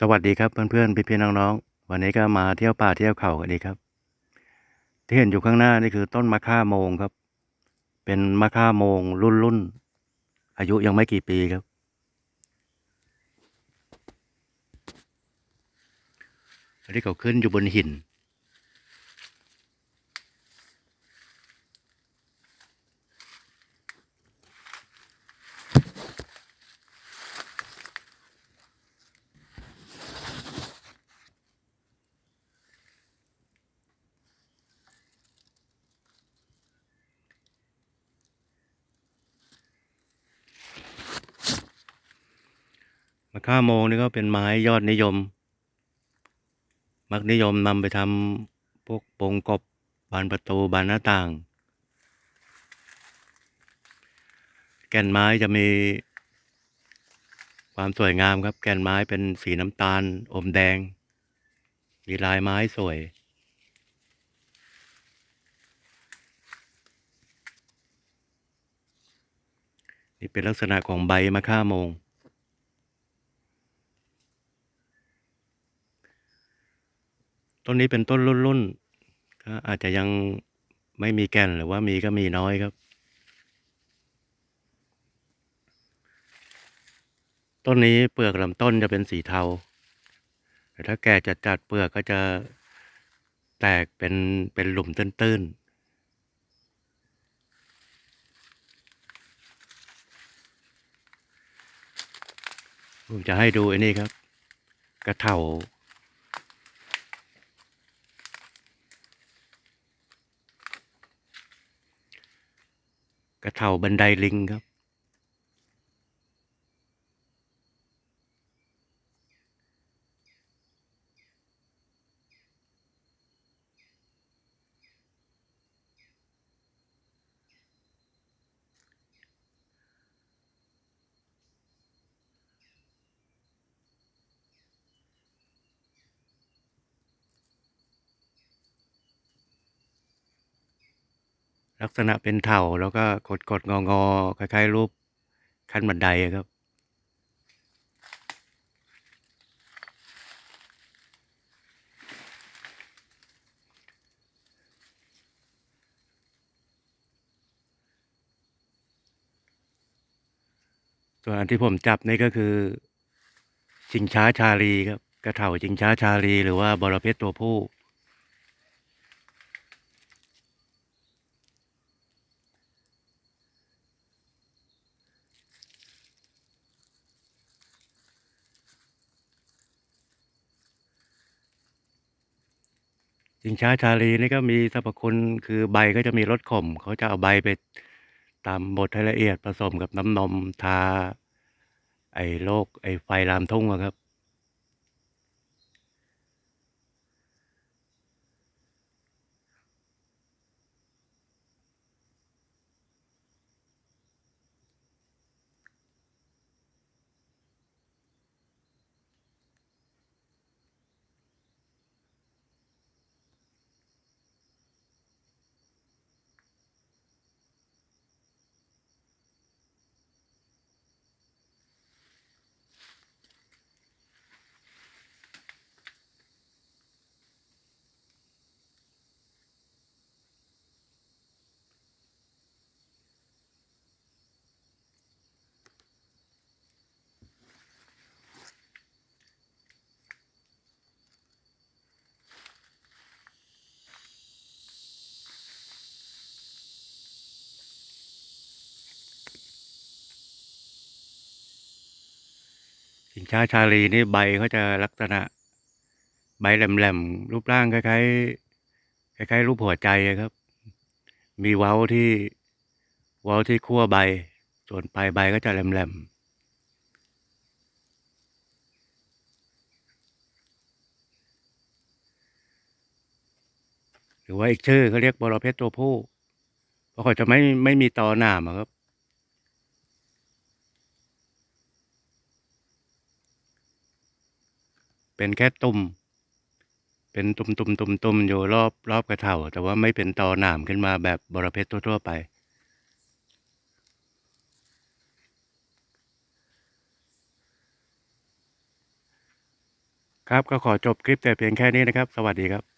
สวัสดีครับเพื่อนๆพี่ๆน้องๆวันนี้ก็มาเที่ยวป่าเที่ยวเขากันดีครับ ที่เห็นอยู่ข้างหน้านี่คือต้นมะค่าโมงครับ เป็นมะค่าโมงรุ่นรุ่นๆอายุยังไม่กี่ปีครับ อันนี้เขาขึ้นอยู่บนหิน มะค่าโมงนี่ก็เป็นไม้ยอดนิยม มักนิยมนำไปทำพวกโปงกบบานประตูบานหน้าต่าง แก่นไม้จะมี ความสวยงามครับ แก่นไม้เป็นสีน้ำตาล อมแดง มีลายไม้สวยนี่เป็นลักษณะของใบมะค่าโมง ต้นนี้เป็นต้นรุ่นรุ่นๆก็อาจจะยังไม่มีแก่นหรือว่ามีก็มีน้อยครับ ต้นนี้เปลือกลำต้นจะเป็นสีเทา แต่ถ้าแก่จัดจัดเปลือกก็จะแตกเป็นเป็นหลุมตื้นๆผมจะให้ดูไอ้นี่ครับ กระเถา กระเท่าบันไดลิงครับ ลักษณะเป็นเถ่าแล้วก็กดกดงองอๆคล้ายๆรูปขั้นบันไดครับ ส่วนอันที่ผมจับนี่ก็คือ ชิงช้าชาลีครับ กระเถ่าชิงช้าชาลี หรือว่าบรเพชรตัวผู้ ชิงช้าชาลีนี่ก็มีสรรพคุณคือใบก็จะมีรสขม เขาจะเอาใบไปตามบดให้ละเอียดผสมกับน้ำนมทา ไอ้โรคไอ้ไฟลามทุ่งอะครับ สินช้าชาลีนี่ใบเขาจะลักษณะ ใบแหลมๆ รูปร่างคล้ายๆคล้ายๆรูปหัวใจครับ มีเว้าที่เว้าที่ขั้วใบ ส่วนปลายใบก็จะแหลมๆหรือว่าอีกชื่อเขาเรียกบรเพชรตัวผู้เพราะเขาจะไม่ไม่มีตอหนามครับ เป็นแค่ตุ่ม เป็นตุ่มตุ่มตุ่มตุ่มอยู่รอบรอบกระเถาแต่ว่าไม่เป็นตอหนามขึ้นมาแบบบรเพชรทั่วๆไป ครับก็ขอจบคลิปแต่เพียงแค่นี้นะครับ สวัสดีครับ